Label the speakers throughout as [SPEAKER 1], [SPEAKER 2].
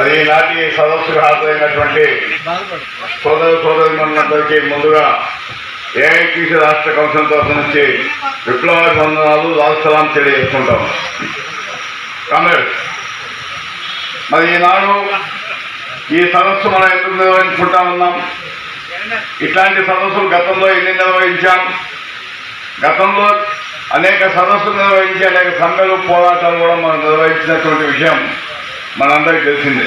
[SPEAKER 1] మరి ఈనాటి సదస్సుకు హాజరైనటువంటి సోదర సోదరులందరికీ ముందుగా ఏఐటీసీ రాష్ట్ర కౌన్సిల్ తరఫు నుంచి విప్లవాభివందనాలు రాజస్థలాం తెలియజేసుకుంటాం. కామ్రేడ్ మరి ఈనాడు ఈ సదస్సు మనం ఎందుకు నిర్వహించుకుంటా ఉన్నాం? ఇట్లాంటి సదస్సులు గతంలో ఎన్ని నిర్వహించాం? గతంలో అనేక సదస్సులు నిర్వహించి అనేక సమ్మెలు పోరాటాలు కూడా మనం నిర్వహించినటువంటి విషయం. మనందరికీ తెలిసిందే.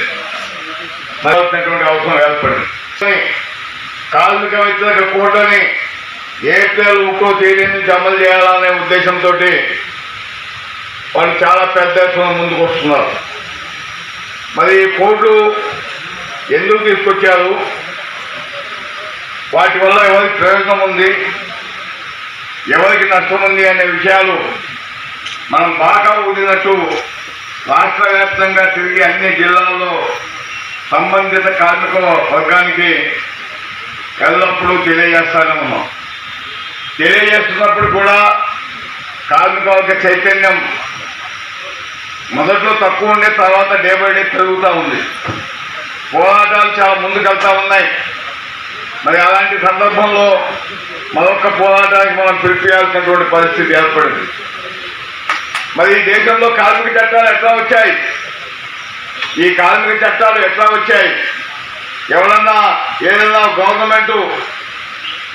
[SPEAKER 1] చదవాల్సినటువంటి అవసరం ఏర్పడింది. కానీ కార్మిక వ్యతిరేక కోటని ఏప్రిల్ ఒకటో తేదీ నుంచి అమలు చేయాలనే ఉద్దేశంతో వాళ్ళు చాలా పెద్ద ఎత్తున ముందుకు వస్తున్నారు. మరి ఈ కోర్టు ఎందుకు తీసుకొచ్చారు? వాటి వల్ల ఎవరికి ప్రయోజనం ఉంది? ఎవరికి నష్టం ఉంది అనే విషయాలు మనం బాగా ఉండినట్టు రాష్ట్ర వ్యాప్తంగా తిరిగి అన్ని జిల్లాల్లో సంబంధిత కార్మిక వర్గానికి ఎల్లప్పుడూ తెలియజేస్తానే ఉన్నాం. తెలియజేస్తున్నప్పుడు కూడా కార్మిక వర్గ చైతన్యం మొదట్లో తక్కువ ఉండే తర్వాత డే బై డే పెరుగుతూ ఉంది. పోరాటాలు చాలా ముందుకెళ్తా ఉన్నాయి. మరి అలాంటి సందర్భంలో మరొక పోరాటానికి మనం పిలిపియాల్సినటువంటి పరిస్థితి ఏర్పడింది. మరి ఈ దేశంలో కార్మిక చట్టాలు ఎట్లా వచ్చాయి? ఈ కార్మిక చట్టాలు ఎట్లా వచ్చాయి? ఎవరన్నా ఏదన్నా గవర్నమెంట్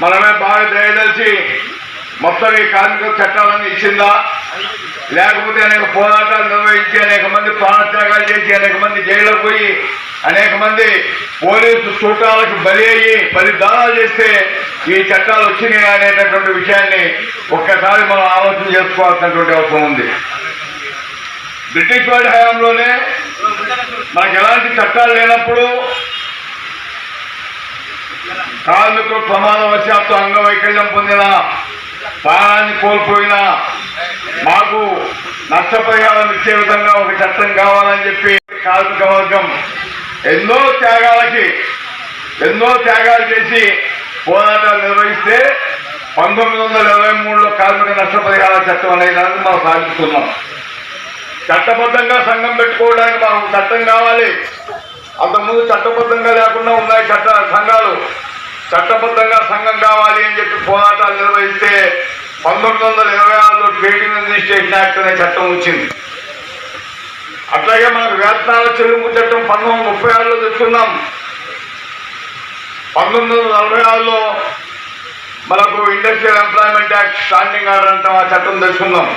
[SPEAKER 1] మనమే బాగా దయదలిచి మొత్తం ఈ కార్మిక చట్టాలన్నీ ఇచ్చిందా? లేకపోతే అనేక పోరాటాలు నిర్వహించి అనేక మంది ప్రాణత్యాగాలు చేసి అనేక మంది జైల్లో పోయి అనేక మంది పోలీసు చూటాలకు బలి అయ్యి బలిదానాలు చేస్తే ఈ చట్టాలు వచ్చినాయి అనేటటువంటి విషయాన్ని ఒక్కసారి మనం ఆలోచన చేసుకోవాల్సినటువంటి అవసరం ఉంది. బ్రిటిష్ వాడి హయాంలోనే మనకు ఎలాంటి చట్టాలు లేనప్పుడు కార్మికులు ప్రమాదవశాత్తు అంగవైకల్యం పొందిన ప్రాణాన్ని కోల్పోయిన మాకు నష్టపరిహారం ఇచ్చే విధంగా ఒక చట్టం కావాలని చెప్పి కార్మిక వర్గం ఎన్నో త్యాగాలకి ఎన్నో త్యాగాలు చేసి పోరాటాలు నిర్వహిస్తే పంతొమ్మిది వందల ఇరవై మూడులో కార్మిక నష్టపరిహార చట్టం అనే దాన్ని మనం సాధిస్తున్నాం చట్టబద్ధంగా సంఘం పెట్టుకోవడానికి మాకు చట్టం కావాలి. అంతకుముందు చట్టబద్ధంగా లేకుండా ఉన్నాయి చట్ట సంఘాలు. చట్టబద్ధంగా సంఘం కావాలి అని చెప్పి పోరాటాలు నిర్వహిస్తే పంతొమ్మిది వందల ఇరవై ఆరులో ట్రేడింగ్ అడ్మినిస్ట్రేషన్ యాక్ట్ అనే చట్టం వచ్చింది. అట్లాగే మనకు వేతనాల చెల్లింపు చట్టం పంతొమ్మిది ముప్పై ఆరులో తెచ్చుకున్నాం. పంతొమ్మిది వందల నలభై ఆరులో మనకు industrial employment act standing order అంటాం ఆ చట్టం తెచ్చుకున్నాం.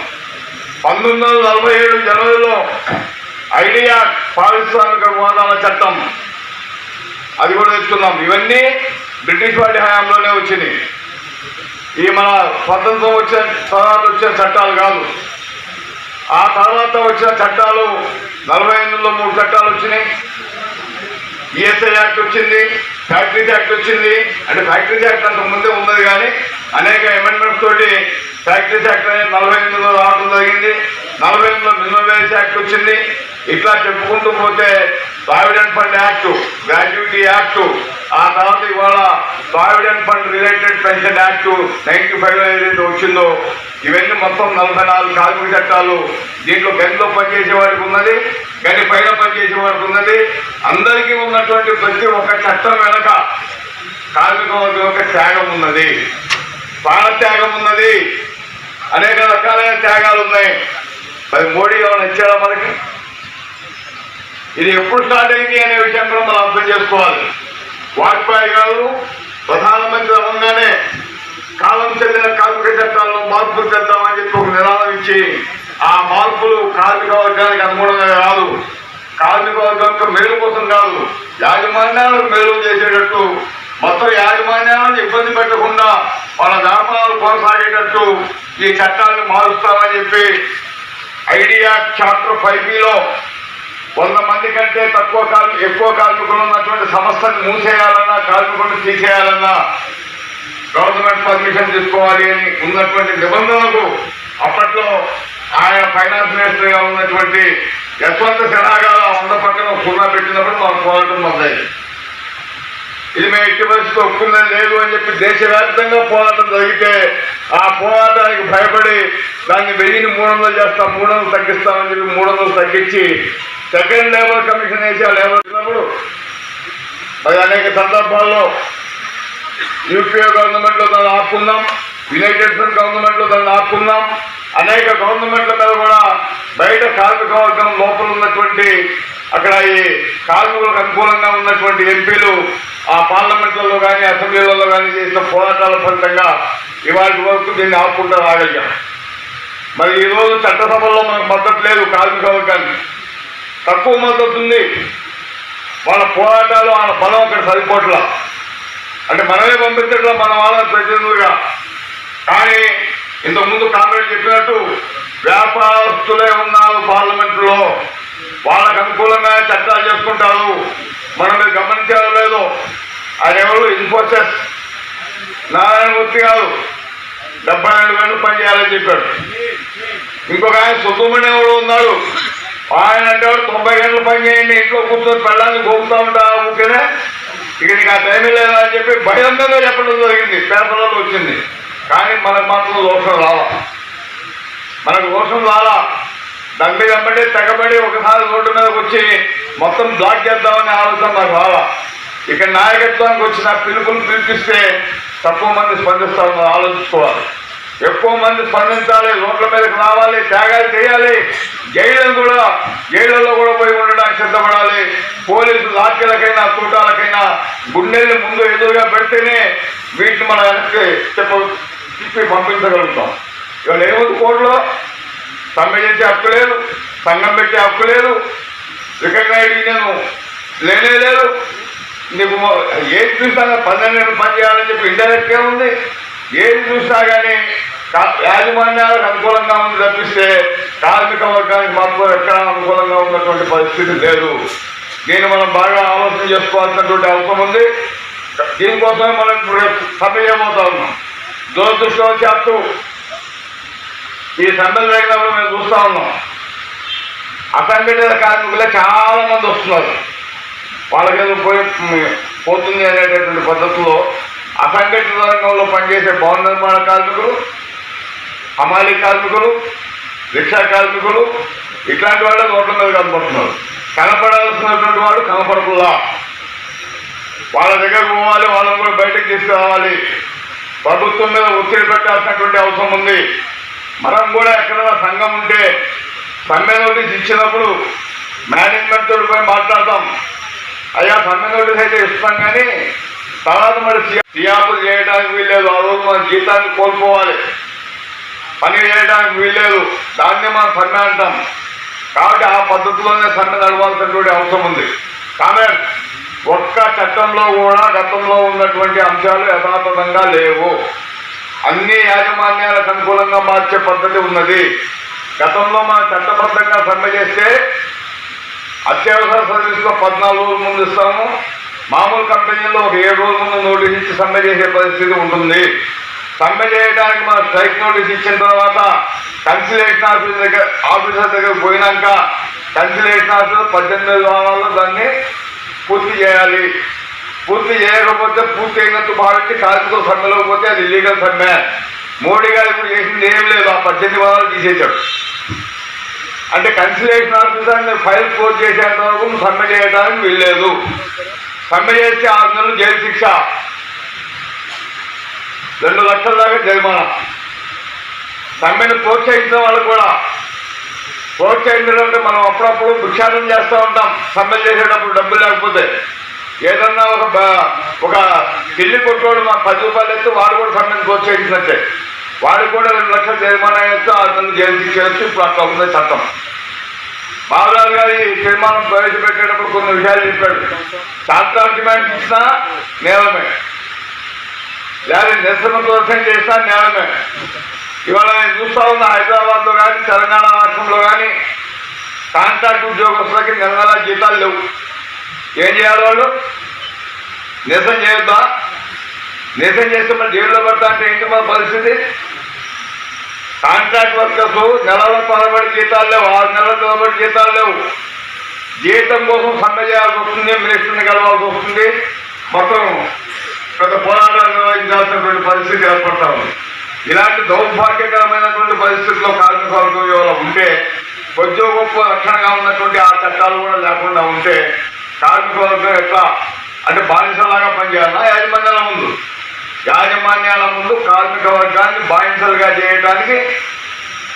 [SPEAKER 1] పంతొమ్మిది వందల నలభై ఏడు జనవరిలో ఐడియా పారిశ్రామిక వివాదాల చట్టం అది కూడా తెచ్చుకున్నాం. ఇవన్నీ బ్రిటిష్ వాడి హయాంలోనే వచ్చినాయి. ఈ మన స్వతంత్రం వచ్చిన తర్వాత వచ్చిన చట్టాలు కాదు. ఆ తర్వాత వచ్చిన చట్టాలు నలభై ఎనిమిదిలో మూడు చట్టాలు వచ్చినాయి. ఈఎస్ఐ యాక్ట్ వచ్చింది ఫ్యాక్టరీస్ యాక్ట్ వచ్చింది. అంటే ఫ్యాక్టరీస్ యాక్ట్ అంత ముందే ఉన్నది కానీ అనేక అమెండ్మెంట్స్ తోటి ఫ్యాక్టరీస్ యాక్ట్ అనేది నలభై ఎనిమిదిలో రావడం జరిగింది. నలభై ఎనిమిదిలో మినిమం వేజ్ యాక్ట్ వచ్చింది. ఇట్లా చెప్పుకుంటూ పోతే provident fund act gratuity act ఆ తర్వాత ఇవాళ provident fund related pension act ninety five ఏదైతే వచ్చిందో ఇవన్నీ మొత్తం నలభై నాలుగు కార్మిక చట్టాలు దీంట్లో గనిలో పనిచేసే వారికి ఉన్నది గని పైన పనిచేసే వారికి ఉన్నది. అందరికీ ఉన్నటువంటి ప్రతి ఒక్క చట్టం వెనక కార్మిక వర్గం యొక్క త్యాగం ఉన్నది. ప్రాణ త్యాగం ఉన్నది. అనేక రకాలైన త్యాగాలు ఉన్నాయి. మరి మోడీ ఏమైనా ఇచ్చారా మనకి? ఇది ఎప్పుడు స్టార్ట్ అయింది అనే విషయం కూడా మనం అర్థం చేసుకోవాలి. వాజ్పేయి గారు ప్రధానమంత్రి అవగానే కాలం చెందిన కార్మిక చట్టాలను మార్పులు చేద్దామని చెప్పి ఒక నినాదం ఇచ్చి ఆ మార్పులు కార్మిక వర్గానికి అనుగుణంగా కాదు. కార్మిక వర్గం మేలు కోసం కాదు యాజమాన్యాలకు మేలు చేసేటట్టు మొత్తం యాజమాన్యాలను ఇబ్బంది పెట్టకుండా వాళ్ళ వ్యాపారాలు కొనసాగేటట్టు ఈ చట్టాన్ని మారుస్తామని చెప్పి ఐడియా చాప్టర్ ఫైవ్ బిలో వంద మంది కంటే తక్కువ కార్మి ఎక్కువ కార్మికులు ఉన్నటువంటి సంస్థను మూసేయాలన్నా కార్మికులను తీసేయాలన్నా గవర్నమెంట్ పర్మిషన్ తీసుకోవాలి అని ఉన్నటువంటి నిబంధనలకు అప్పట్లో ఆయన ఫైనాన్స్ మినిస్టర్గా ఉన్నటువంటి యశ్వంత్ సిన్హా గారు వంద పక్కన సున్నా పెట్టినప్పుడు మనం పోరాటం మొదలైంది. ఇది మేము ఎట్టి పరిస్థితి ఒప్పుకుందని లేదు అని చెప్పి దేశవ్యాప్తంగా పోరాటం జరిగితే ఆ పోరాటానికి భయపడి దాన్ని వెయ్యిని మూడు వందలు చేస్తాం మూడు వందలు తగ్గిస్తామని చెప్పి మూడు వందలు తగ్గించి సెకండ్ లేబర్ కమిషన్ వేసి ఆ లేబర్ ఇచ్చినప్పుడు మరి అనేక సందర్భాల్లో యూపీఏ గవర్నమెంట్లో దాన్ని ఆపుకున్నాం యునైటెడ్ స్టేట్స్ గవర్నమెంట్లో దాన్ని ఆపుకున్నాం అనేక గవర్నమెంట్ల మీద కూడా బయట కార్మిక వర్గం లోపల ఉన్నటువంటి అక్కడ ఈ కార్మికులకు అనుకూలంగా ఉన్నటువంటి ఎంపీలు ఆ పార్లమెంట్లలో కానీ అసెంబ్లీలలో కానీ చేసిన పోరాటాల ఫలితంగా ఇవాళ వరకు దీన్ని ఆపుకుంటూ రాగలిగాం. మరి ఈ రోజు చట్టసభల్లో మనకు మద్దతు లేదు కార్మిక వర్గానికి. తక్కువ మద్దతు వాళ్ళ పోరాటాలు వాళ్ళ బలం అక్కడ సరిపోట్ల. అంటే మనమే పంపించట్లా మన వాళ్ళ ప్రతినిధులుగా కానీ ఇంతకుముందు కాంగ్రెస్ చెప్పినట్టు వ్యాపారస్తులే ఉన్నారు పార్లమెంటులో. వాళ్ళకు అనుకూలంగా చట్టాలు చేసుకుంటారు. మనం మీరు గమనించారో లేదో. ఎవరు? ఇన్ఫోసిస్. నారాయణమూర్తి గారు. డెబ్బై రెండు గంటలు పనిచేయాలని చెప్పాడు. ఇంకొక ఆయన సుబ్రహ్మణ్యం కూడా ఉన్నాడు. ఆయన అంటే తొంభై గంటలు పని చేయండి ఇంట్లో కూర్చొని పెళ్ళాన్ని గోపుతా ఉంటా ఊరికేనే? ఇక నీకు ఆ టైం లేదా అని చెప్పి బహిరంగంగా చెప్పడం జరిగింది పేపర్లలో వచ్చింది. కానీ మనకు మాత్రం దోషం రాలా. మనకు దోషం రాలా. దండి వెంబడి తెగబడి ఒకసారి రోడ్డు మీదకి వచ్చి మొత్తం బ్లాక్ చేద్దామనే ఆలోచన నాకు రాలా. ఇక నాయకత్వానికి వచ్చిన పిలుపులు పిలిపిస్తే తక్కువ మంది స్పందిస్తారు ఆలోచించుకోవాలి. ఎక్కువ మంది స్పందించాలి రోడ్ల మీదకి రావాలి త్యాగాలు చేయాలి. జైళ్ళను కూడా జైళ్ళలో కూడా పోయి ఉండడానికి సిద్ధపడాలి. పోలీసు లాఠీలకైనా తూటాలకైనా గుండెల్ని ముందు ఎదురుగా పెడితేనే వీటిని మనం వెనక్కి చెప్ప తిప్పి పంపించగలుగుతాం. ఇవాళ ఏముంది కోర్టులో. సమ్మె చేసే హక్కు లేదు సంఘం పెట్టే హక్కు లేదు. రికగ్నైజ్ నేను లేనే లేదు. నీకు ఏది చూసినా పన్నెండు పని చేయాలని చెప్పి ఇండైరెక్ట్గా ఉంది. ఏది చూసినా కానీ యాజమాన్యాలకు అనుకూలంగా ఉంది తప్పిస్తే కార్మిక వర్గానికి మాత్రం ఎక్కడ అనుకూలంగా ఉన్నటువంటి పరిస్థితి లేదు. దీన్ని మనం బాగా ఆలోచన చేసుకోవాల్సినటువంటి అవసరం ఉంది. దీనికోసమే మనం ఇప్పుడు రేపు సమ్మె చేయబోతా ఉన్నాం దురదృష్టవశాత్తు ఈ సమ్మెలు జరిగినప్పుడు మేము చూస్తా ఉన్నాం. అసంఘటిత కార్మికులే చాలా మంది వస్తున్నారు. వాళ్ళకేదో పోయి పోతుంది అనేటటువంటి పద్ధతిలో అసంఘటిత రంగంలో పనిచేసే భవన నిర్మాణ కార్మికులు హమాలీ కార్మికులు రిక్షా కార్మికులు ఇట్లాంటి వాళ్ళే రోడ్ల మీద కనపడుతున్నారు. కనపడాల్సినటువంటి వాడు కనపడకుండా. వాళ్ళ దగ్గరకు పోవాలి వాళ్ళని కూడా బయటకు తీసుకురావాలి. ప్రభుత్వం మీద ఒత్తిడి పెట్టాల్సినటువంటి అవసరం ఉంది. మనం కూడా ఎక్కడైనా సంఘం ఉంటే సమ్మె నోటీస్ ఇచ్చినప్పుడు మేనేజ్మెంట్ తోటి పోయి మాట్లాడతాం. అయ్యా సమ్మె నోటీస్ అయితే ఇస్తాం కానీ తర్వాత మరి సియాపులు చేయడానికి వీల్లేదు. ఆ రోజు మన జీతాన్ని కోల్పోవాలి. పని చేయడానికి వీల్లేదు. దాన్ని మనం సమ్మె అంటాం. కాబట్టి ఆ పద్ధతిలోనే సమ్మె నడవాల్సినటువంటి అవసరం ఉంది. కామెంట్ ఒక్క చట్టంలో కూడా గతంలో ఉన్నటువంటి అంశాలు యథాతథంగా లేవు. అన్ని యాజమాన్యాలకు అనుకూలంగా మార్చే పద్ధతి ఉన్నది. గతంలో మనం చట్టబద్ధంగా సమ్మె చేస్తే అత్యవసర సర్వీసులో పద్నాలుగు రోజుల ముందు ఇస్తాము. మామూలు కంపెనీల్లో ఒక ఏడు రోజుల ముందు నోటీస్ ఇచ్చి సమ్మె చేసే పరిస్థితి ఉంటుంది. సమ్మె చేయడానికి మనం స్ట్రైక్ నోటీస్ ఇచ్చిన తర్వాత కన్సిలేషన్ ఆఫీస్ దగ్గర ఆఫీసర్ దగ్గర పోయినాక కన్సిలేషన్ ఆఫీసర్ పద్దెనిమిది వారాల్లో దాన్ని పూర్తి చేయాలి. పూర్తి చేయకపోతే పూర్తి అయినట్టు భావించి కార్మికులు సమ్మెలో పోతే అది ఇల్లీగల్ సమ్మె. మోడీ గారు ఇప్పుడు చేసింది ఏం లేదు ఆ పద్దెనిమిది వారాలు తీసేశాడు. అంటే కన్సిలేషన్ ఆఫీసర్ ఫైల్ క్లోజ్ చేసేంత వరకు సమ్మె చేయడానికి వీల్లేదు. సమ్మె చేస్తే ఆరు నెలలు జైలు శిక్ష. రెండు లక్షల దాకా జరిమానా. సమ్మెను ప్రోత్సహించిన వాళ్ళు కూడా ప్రోత్సహించడం అంటే మనం అప్పుడప్పుడు భిక్షాటం చేస్తూ ఉంటాం. సమ్మె చేసేటప్పుడు డబ్బులు లేకపోతే. ఏదన్నా ఒక ఒక ఢిల్లీ కొట్టోడు మాకు పది రూపాయలు ఎత్తు వాడు కూడా సమ్మెను ప్రోత్సహించినట్టే. వాడికి కూడా రెండు లక్షల జరిమానా వేస్తూ అతను జైలు శిక్ష ఇప్పుడు అట్లా ఉంది చట్టం. బాబురావు గారి తీర్మానం ప్రవేశపెట్టేటప్పుడు కొన్ని విషయాలు చెప్పాడు. శాస్త్రాలు డిమాండ్ ఇచ్చినా నేలమే లేదా నిరసన ప్రదర్శన చేసినా నేరమే ఇవాళ నేను చూస్తా ఉన్నా హైదరాబాద్లో కానీ తెలంగాణ రాష్ట్రంలో కానీ కాంట్రాక్ట్ ఉద్యోగస్తులకి నెల నెల జీతాలు లేవు. ఏం చేయాలి వాళ్ళు? నిరసన చేయొద్దా? నిరసన చేస్తే మన జైల్లో పడతా అంటే ఏంటి మన పరిస్థితి? కాంట్రాక్ట్ వర్కర్స్ నెలల తరబడి జీతాలు లేవు ఆరు నెలల తరబడి జీతాలు లేవు. జీతం కోసం సమ్మె చేయాల్సి వస్తుంది మినిస్టర్ని కలవాల్సి వస్తుంది. మొత్తం పెద్ద పోరాటాలు నిర్వహించాల్సినటువంటి పరిస్థితి ఏర్పడతా ఉంది. ఇలాంటి దౌర్భాగ్యకరమైనటువంటి పరిస్థితుల్లో కార్మిక వర్గం ఇవాళ ఉంటే కొద్దిగా గొప్ప రక్షణగా ఉన్నటువంటి ఆ చట్టాలు కూడా లేకుండా ఉంటే కార్మిక వర్గం ఎట్లా అంటే బానిసలాగా పనిచేయాలన్నా యాజమాన్యాల ముందు. యాజమాన్యాల ముందు కార్మిక వర్గాన్ని బానిసలుగా చేయడానికి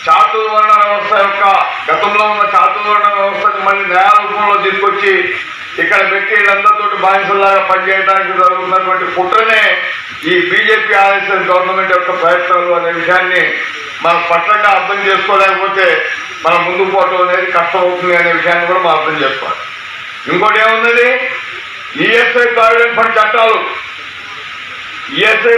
[SPEAKER 1] చాతుర్వర్ణ వ్యవస్థ యొక్క గతంలో ఉన్న చాతుర్వర్ణ వ్యవస్థను మళ్ళీ న్యాయ రూపంలో తీసుకొచ్చి ఇక్కడ పెట్టి వీళ్ళందరితో బానిసల్లాగా పనిచేయడానికి జరుగుతున్నటువంటి కుట్రనే ఈ బీజేపీ ఆర్ఎస్ఎస్ గవర్నమెంట్ యొక్క ప్రయత్నాలు అనే విషయాన్ని మనం పట్టంగా అర్థం చేసుకోలేకపోతే మనం ముందుకు పోవటం అనేది కష్టం అవుతుంది అనే విషయాన్ని కూడా మనం అర్థం చేసుకోవాలి. ఇంకోటి ఏమున్నది ఈఎస్ఐ ప్రావిడెంట్ ఫండ్ చట్టాలు. ఈఎస్ఐ